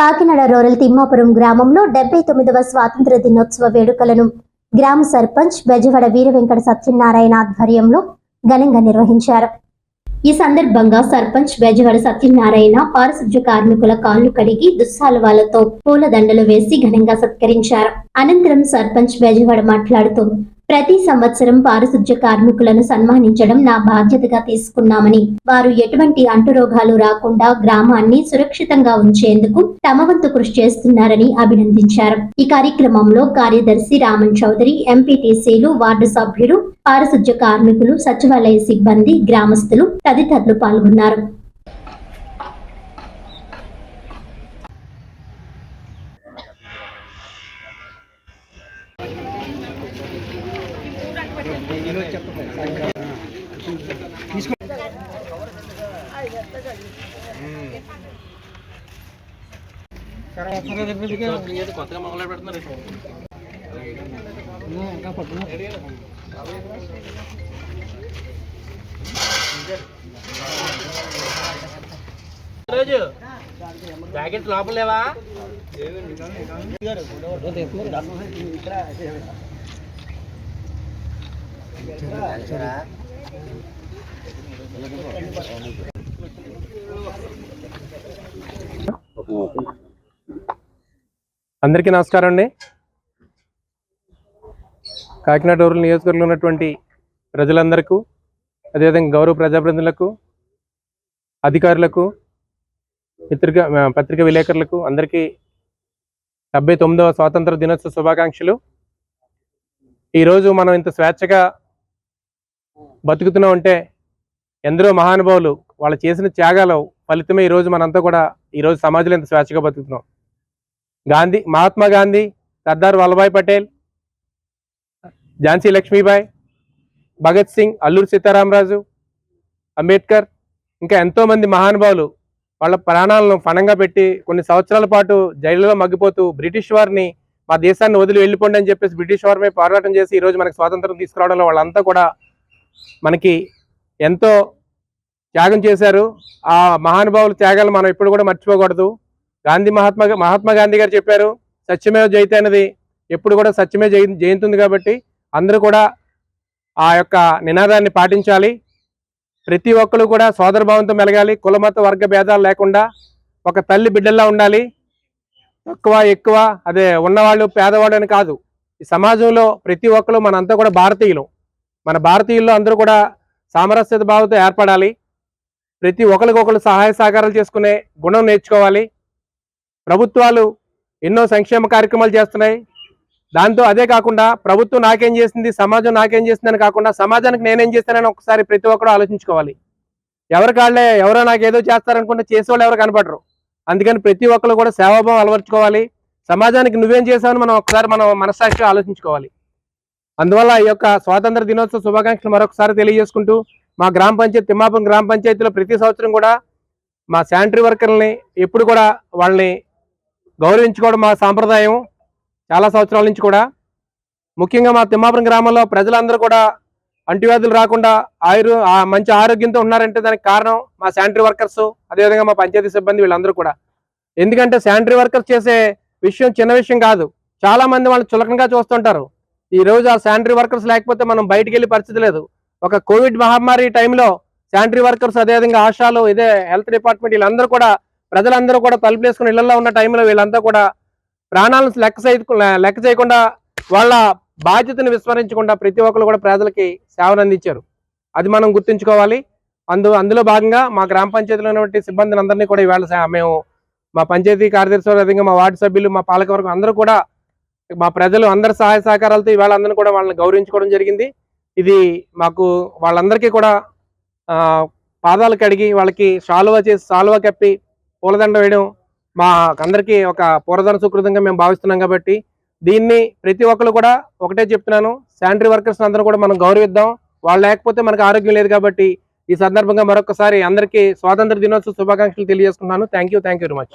Kakinada rural Thimmapuram గ్రామంలో డెబ్బై తొమ్మిదవ స్వాతంత్ర దినోత్సవ వేడుకలను గ్రామ సర్పంచ్ బెజవాడ వీరవెంకట సత్యనారాయణ ఆధ్వర్యంలో ఘనంగా నిర్వహించారు. ఈ సందర్భంగా సర్పంచ్ బెజవాడ సత్యనారాయణ పారిశుద్ధ్య కార్మికుల కాళ్ళు కడిగి దుస్సాలువాలతో పూలదండలు వేసి ఘనంగా సత్కరించారు. అనంతరం సర్పంచ్ బెజవాడ మాట్లాడుతూ ప్రతి సంవత్సరం పారిశుధ్య కార్మికులను సన్మానించడం నా బాధ్యతగా తీసుకున్నామని వారు ఎటువంటి అంటురోగాలు రాకుండా గ్రామాన్ని సురక్షితంగా ఉంచేందుకు తమ వంతు కృషి చేస్తున్నారని అభినందించారు. ఈ కార్యక్రమంలో కార్యదర్శి రామన్ చౌదరి ఎంపీటీసీలు వార్డు సభ్యులు పారిశుధ్య కార్మికులు సచివాలయ సిబ్బంది గ్రామస్తులు తదితరులు పాల్గొన్నారు. కొత్తగా మొదలు పెడుతున్నారు రోజు జాకెట్ లోపల అందరికీ నమస్కారం అండి. కాకినాడ రూరల్ నియోజకవర్గంలో ఉన్నటువంటి ప్రజలందరికీ అదేవిధంగా గౌరవ ప్రజాప్రతినిధులకు అధికారులకు పత్రిక పత్రిక విలేకరులకు అందరికీ డెబ్బై తొమ్మిదవ స్వాతంత్ర దినోత్సవ శుభాకాంక్షలు. ఈరోజు మనం ఇంత స్వేచ్ఛగా బతుకుతున్నాం అంటే ఎందరో మహానుభావులు వాళ్ళు చేసిన త్యాగాల ఫలితమే ఈరోజు మనంతా కూడా ఈరోజు సమాజంలో ఇంత స్వేచ్ఛగా బతుకుతున్నాం. గాంధీ మహాత్మా గాంధీ సర్దార్ వల్లభాయ్ పటేల్ ఝాన్సీ లక్ష్మీబాయి భగత్ సింగ్ అల్లూరి సీతారామరాజు అంబేద్కర్ ఇంకా ఎంతో మంది మహానుభావులు వాళ్ళ ప్రాణాలను ఫణంగా పెట్టి కొన్ని సంవత్సరాల పాటు జైలులో మగ్గిపోతూ బ్రిటిష్ వారిని మా దేశాన్ని వదిలి వెళ్ళిపోండి అని చెప్పేసి బ్రిటిష్ వారి పోరాటం చేసి ఈరోజు మనకు స్వాతంత్రం తీసుకురావడంలో వాళ్ళంతా కూడా మనకి ఎంతో త్యాగం చేశారు. ఆ మహానుభావుల త్యాగాలు మనం ఎప్పుడు కూడా మర్చిపోకూడదు. గాంధీ మహాత్మా మహాత్మా గాంధీ గారు చెప్పారు సత్యమే జయతే అనేది ఎప్పుడు కూడా సత్యమే జయ జయంతుంది కాబట్టి అందరూ కూడా ఆ యొక్క నినాదాన్ని పాటించాలి. ప్రతి ఒక్కరు కూడా సోదరభావంతో మెలగాలి. కులమత వర్గ భేదాలు లేకుండా ఒక తల్లి బిడ్డల్లా ఉండాలి. తక్కువ ఎక్కువ అదే ఉన్నవాళ్ళు పేదవాళ్ళు అని కాదు. ఈ సమాజంలో ప్రతి ఒక్కరు మనంతా కూడా భారతీయులు. మన భారతీయుల్లో అందరూ కూడా సామరస్యత భావంతో ఏర్పడాలి. ప్రతి ఒక్కరికొకరు సహాయ సహకారాలు చేసుకునే గుణం నేర్చుకోవాలి. ప్రభుత్వాలు ఎన్నో సంక్షేమ కార్యక్రమాలు చేస్తున్నాయి. దాంతో అదే కాకుండా ప్రభుత్వం నాకేం చేసింది సమాజం నాకేం చేసిందని కాకుండా సమాజానికి నేనేం చేస్తానని ఒకసారి ప్రతి ఒక్కరు ఆలోచించుకోవాలి. ఎవరి కాళ్ళే ఎవరో నాకు ఏదో చేస్తారనుకుంటే చేసేవాళ్ళు ఎవరు కనపడరు అందుకని ప్రతి ఒక్కరు కూడా సేవాభావం అలవర్చుకోవాలి. సమాజానికి నువ్వేం చేసావని మనం ఒకసారి మనం మనస్సాక్షిగా ఆలోచించుకోవాలి. అందువల్ల ఈ యొక్క స్వాతంత్ర దినోత్సవ శుభాకాంక్షలు మరొకసారి తెలియజేసుకుంటూ మా గ్రామ పంచాయతీ తిమ్మాపం గ్రామ పంచాయతీలో ప్రతి సంవత్సరం కూడా మా శానిటరీ వర్కర్లని ఎప్పుడు కూడా వాళ్ళని గౌరవించుకోవడం మా సాంప్రదాయం చాలా సంవత్సరాల నుంచి కూడా. ముఖ్యంగా మా తిమ్మాపురం గ్రామంలో ప్రజలందరూ కూడా అంటువ్యాధులు రాకుండా ఆయురు ఆ మంచి ఆరోగ్యంతో ఉన్నారంటే దానికి కారణం మా శానిటరీ వర్కర్స్ అదేవిధంగా మా పంచాయతీ సిబ్బంది వీళ్ళందరూ కూడా. ఎందుకంటే శానిటరీ వర్కర్స్ చేసే విషయం చిన్న విషయం కాదు. చాలా మంది వాళ్ళు చులకనగా చూస్తుంటారు. ఈ రోజు ఆ శానిటరీ వర్కర్స్ లేకపోతే మనం బయటికి వెళ్ళే పరిస్థితి లేదు. ఒక కోవిడ్ మహమ్మారి టైంలో శానిటరీ వర్కర్స్ అదేవిధంగా ఆశాలు ఇదే హెల్త్ డిపార్ట్మెంట్ వీళ్ళందరూ కూడా ప్రజలందరూ కూడా తలుపులేసుకుని ఇళ్ళలో ఉన్న టైంలో వీళ్ళంతా కూడా ప్రాణాలను లెక్క లెక్క చేయకుండా వాళ్ళ బాధ్యతను విస్మరించకుండా ప్రతి ఒక్కరు కూడా ప్రజలకి సేవలు అందించారు. అది మనం గుర్తుంచుకోవాలి. అందు అందులో భాగంగా మా గ్రామ పంచాయతీలో ఉన్నటువంటి సిబ్బందిని అందరినీ కూడా ఈవేళ మేము మా పంచాయతీ కార్యదర్శి వారు, అదేవిధంగా మా వార్డు సభ్యులు మా పాలకవర్గం అందరూ కూడా మా ప్రజలు అందరి సహాయ సహకారాలతో ఇవాళ అందరినీ కూడా వాళ్ళని గౌరవించుకోవడం జరిగింది. ఇది మాకు వాళ్ళందరికీ కూడా పాదాలు కడిగి వాళ్ళకి శాలువా చేసి శాలువా కప్పి పూలదండ వేయడం మా అందరికీ ఒక పూరదన సుకృతంగా మేము భావిస్తున్నాం కాబట్టి దీన్ని ప్రతి ఒక్కరు కూడా ఒకటే చెప్తున్నాను. శానిటరీ వర్కర్స్ అందరూ కూడా మనం గౌరవిద్దాం. వాళ్ళు లేకపోతే మనకు ఆరోగ్యం లేదు కాబట్టి ఈ సందర్భంగా మరొకసారి అందరికీ స్వాతంత్ర దినోత్సవ శుభాకాంక్షలు తెలియజేసుకున్నాను thank you thank you very much.